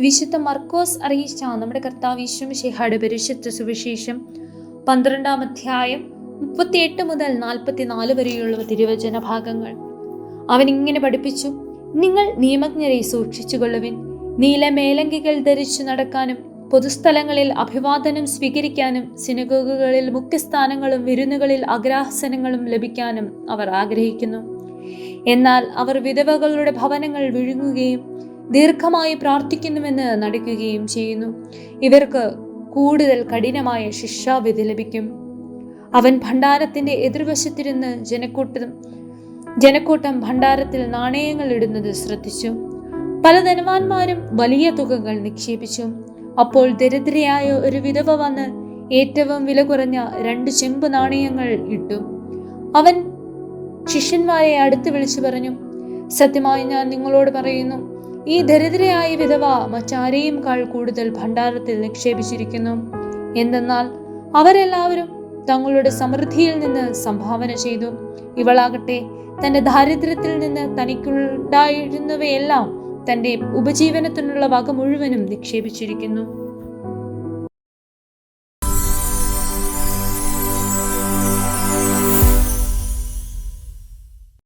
വിശുദ്ധ മർക്കോസ് അറിയിച്ച നമ്മുടെ കർത്താവ് ഈശ്വമിഷിഹയുടെ പരിശുദ്ധ സുവിശേഷം പന്ത്രണ്ടാം അധ്യായം മുപ്പത്തിയെട്ട് മുതൽ നാൽപ്പത്തിനാല് വരെയുള്ള തിരുവചന ഭാഗങ്ങൾ. അവൻ ഇങ്ങനെ പഠിപ്പിച്ചു നിങ്ങൾ നിയമജ്ഞരെ സൂക്ഷിച്ചുകൊള്ളുവിൻ നീല മേലങ്കികൾ ധരിച്ചു നടക്കാനും പൊതുസ്ഥലങ്ങളിൽ അഭിവാദനം സ്വീകരിക്കാനും സിനഗോഗുകളിൽ മുഖ്യസ്ഥാനങ്ങളും വിരുന്നുകളിൽ അഗ്രാസനങ്ങളും ലഭിക്കാനും അവർ ആഗ്രഹിക്കുന്നു. എന്നാൽ അവർ വിധവകളുടെ ഭവനങ്ങൾ വിഴുങ്ങുകയും ദീർഘമായി പ്രാർത്ഥിക്കുന്നുവെന്ന് നടിക്കുകയും ചെയ്യുന്നു. ഇവർക്ക് കൂടുതൽ കഠിനമായ ശിക്ഷാവിധി ലഭിക്കും. അവൻ ഭണ്ഡാരത്തിന്റെ എതിർവശത്തിരുന്ന് ജനക്കൂട്ടം ജനക്കൂട്ടം ഭണ്ഡാരത്തിൽ നാണയങ്ങൾ ഇടുന്നത് ശ്രദ്ധിച്ചു. പല ധനവാന്മാരും വലിയ തുകകൾ നിക്ഷേപിച്ചു. അപ്പോൾ ദരിദ്രയായ ഒരു വിധവ വന്ന് ഏറ്റവും വില കുറഞ്ഞ രണ്ട് ചെമ്പ് നാണയങ്ങൾ ഇട്ടു. അവൻ ശിഷ്യന്മാരെ അടുത്ത് വിളിച്ചു പറഞ്ഞു സത്യമായി ഞാൻ നിങ്ങളോട് പറയുന്നു ഈ ദരിദ്രയായ വിധവ മറ്റാരെയും കാൾ കൂടുതൽ ഭണ്ഡാരത്തിൽ നിക്ഷേപിച്ചിരിക്കുന്നു. എന്തെന്നാൽ അവരെല്ലാവരും തങ്ങളുടെ സമൃദ്ധിയിൽ നിന്ന് സംഭാവന ചെയ്തു. ഇവളാകട്ടെ തന്റെ ദാരിദ്ര്യത്തിൽ നിന്ന് തനിക്കുണ്ടായിരുന്നവയെല്ലാം തന്റെ ഉപജീവനത്തിനുള്ള വക മുഴുവനും നിക്ഷേപിച്ചിരിക്കുന്നു.